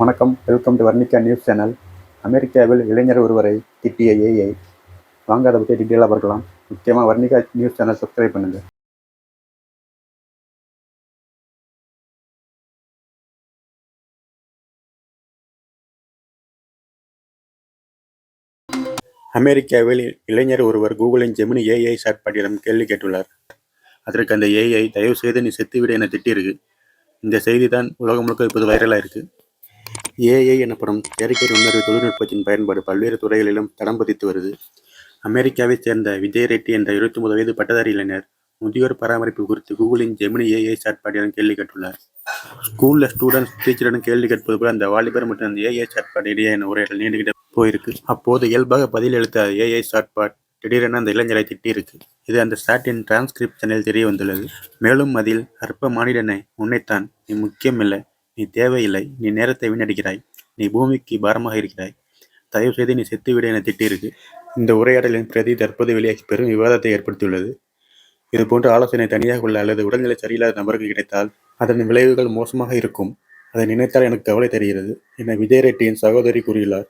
வணக்கம். Welcome to Varnika news channel அமெரிக்காவில் இளைஞர் ஒருவரை திட்டிய ஏஐ வாங்க அதை பற்றி டீட்டெயிலாக பார்க்கலாம். முக்கியமாக வர்ணிகா நியூஸ் சேனல் சப்ஸ்கிரைப் பண்ணுங்கள் அமெரிக்காவில் இளைஞர் ஒருவர் கூகுளின் ஜெமினி ஏஐ சாட்பாட்டிடம் கேள்வி கேட்டுள்ளார். அதற்கு அந்த ஏஐ தயவு செய்து நீ செத்துவிடு என திட்டியிருக்கு. இந்த செய்தி தான் உலகம் முழுக்க இப்போது வைரலாக இருக்கு ஏஐ எனப்படும் செயற்கை நுண்ணறிவு தொழில்நுட்பத்தின் பயன்பாடு பல்வேறு துறைகளிலும் தடம் பதித்து வருது. அமெரிக்காவைச் சேர்ந்த விஜய் ரெட்டி என்ற இருபத்தி ஒன்பது வயது பட்டதாரி இளைஞர் முதியோர் பராமரிப்பு குறித்து கூகுளின் ஜெமினி ஏஐ சாட்பாட்டிடம் கேள்வி கேட்டுள்ளார். ஸ்கூலில் ஸ்டூடெண்ட்ஸ் டீச்சரிடம் கேள்வி கேட்பது போல அந்த வாலிபர் மற்றும் அந்த ஏஐ சாட்பாட் இடையே உரையாடல் நீண்டுகிட்டே போயிருக்கு. அப்போது இயல்பாக பதில் அளித்த ஏஐ சாட்பாட் திடீரென அந்த இளைஞரை திட்டியிருக்கு. இது அந்த சாட்டின் டிரான்ஸ்கிரிப்ஷனில் தெரிய வந்துள்ளது மேலும் அதில் அற்ப மானிடனை உன்னைத்தான் நீ முக்கியமில்லை நீ தேவையில்லை நீ நேரத்தை வீணடிக்கிறாய் நீ பூமிக்கு பாரமாக இருக்கிறாய். தயவு செய்து நீ செத்துவிடு என திட்டியிருக்கு. இந்த உரையாடலின் பிரதி தற்போது வெளியாகி பெரும் விவாதத்தை ஏற்படுத்தியுள்ளது. இது போன்ற ஆலோசனை தனியாக உள்ள அல்லது உடல்நிலை சரியில்லாத நபருக்கு கிடைத்தால் அதன் விளைவுகள் மோசமாக இருக்கும். அதை நினைத்தால் எனக்கு கவலை தெரிகிறது என விஜய் ரெட்டியின் சகோதரி கூறியுள்ளார்.